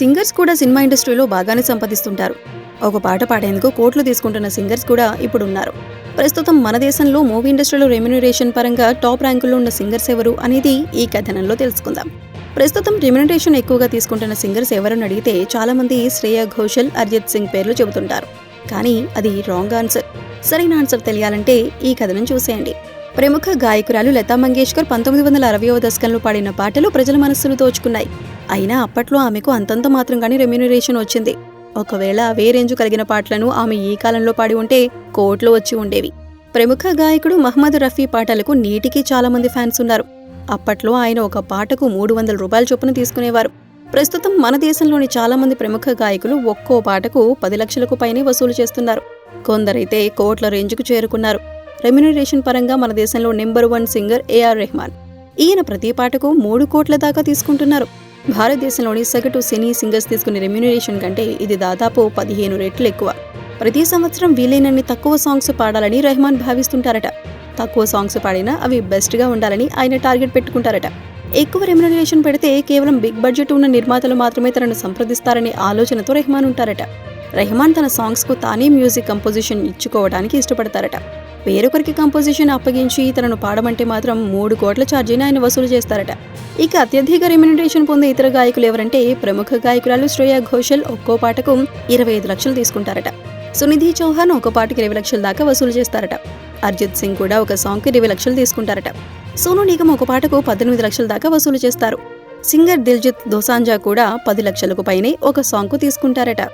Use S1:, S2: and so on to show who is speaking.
S1: Singers కూడా cinema ఇండస్ట్రీలో బాగానే సంపాదిస్తుంటారు. ఒక పాట పాడేందుకు కోట్లు తీసుకుంటున్న సింగర్స్ కూడా ఇప్పుడు ఉన్నారు ప్రస్తుతం మన దేశంలో మూవీ ఇండస్ట్రీలో రెమ్యునరేషన్ పరంగా టాప్ ర్యాంకుల్లో ఉన్న సింగర్స్ ఎవరు అనేది ఈ కథనంలో తెలుసుకుందాం. ప్రస్తుతం రెమ్యునరేషన్ ఎక్కువగా తీసుకుంటున్న సింగర్స్ ఎవరని అడిగితే చాలామంది శ్రేయ శ్రేయా ఘోషల్ అరిజిత్ సింగ్ పేర్లు చెబుతుంటారు. కానీ అది రాంగ్ ఆన్సర్. సరైన ఆన్సర్ తెలియాలంటే ఈ కథనం చూసేయండి. ప్రముఖ గాయకురాలు లతా మంగేష్కర్ పంతొమ్మిది వందల అరవయవ దశకంలో పాడిన పాటలు ప్రజల మనస్సును దోచుకున్నాయి. అయినా అప్పట్లో ఆమెకు అంతంత మాత్రంగానే రెమ్యునరేషన్ వచ్చింది. ఒకవేళ అవే రేంజ్ కలిగిన పాటలను ఆమె ఈ కాలంలో పాడి ఉంటే కోట్లు వచ్చి ఉండేవి. ప్రముఖ గాయకుడు మహమ్మద్ రఫీ పాటలకు నీటికి చాలా మంది ఫ్యాన్స్ ఉన్నారు. అప్పట్లో ఆయన ఒక పాటకు మూడు వందల రూపాయల చొప్పున తీసుకునేవారు. ప్రస్తుతం మన దేశంలోని చాలా మంది ప్రముఖ గాయకులు ఒక్కో పాటకు పది లక్షలకు పైనే వసూలు చేస్తున్నారు. కొందరైతే కోట్ల రేంజ్కు చేరుకున్నారు. రెమ్యునరేషన్ పరంగా మన దేశంలో number one singer AR Rahman. ఈయన ప్రతి పాటకు మూడు కోట్ల దాకా తీసుకుంటున్నారు. భారతదేశంలోని సగటు సినీ సింగర్స్ తీసుకునే రెమ్యునరేషన్ కంటే ఇది దాదాపు పదిహేను రెట్లు ఎక్కువ. ప్రతి సంవత్సరం వీలైనన్ని తక్కువ సాంగ్స్ పాడాలని రెహమాన్ భావిస్తుంటారట. తక్కువ సాంగ్స్ పాడినా అవి బెస్ట్గా ఉండాలని ఆయన టార్గెట్ పెట్టుకుంటారట. ఎక్కువ రెమ్యునరేషన్ పెడితే కేవలం బిగ్ బడ్జెట్ ఉన్న నిర్మాతలు మాత్రమే తనను సంప్రదిస్తారనే ఆలోచనతో రెహమాన్ ఉంటారట. రెహమాన్ తన సాంగ్స్కు తానే మ్యూజిక్ కంపోజిషన్ ఇచ్చుకోవడానికి ఇష్టపడతారట. వేరొకరికి కంపోజిషన్ అప్పగించి తనను పాడమంటే మాత్రం మూడు కోట్ల ఛార్జీని ఆయన వసూలు చేస్తారట. ఇక అత్యధిక రెమ్యునరేషన్ పొందే ఇతర గాయకులు ఎవరంటే ప్రముఖ గాయకురాలు శ్రేయా ఘోషల్ ఒక్కో పాటకు ఇరవై ఐదు లక్షలు తీసుకుంటారట. సునిధి చౌహాన్ ఒక పాటకు ఇరవై లక్షల దాకా వసూలు చేస్తారట. అర్జిత్ సింగ్ కూడా ఒక సాంగ్కి ఇరవై లక్షలు తీసుకుంటారట. సోను నిగమ్ ఒక పాటకు పద్దెనిమిది లక్షల దాకా వసూలు చేస్తారు. సింగర్ దిల్జిత్ దోసాంజా కూడా పది లక్షలకు పైనే ఒక సాంగ్కు తీసుకుంటారట.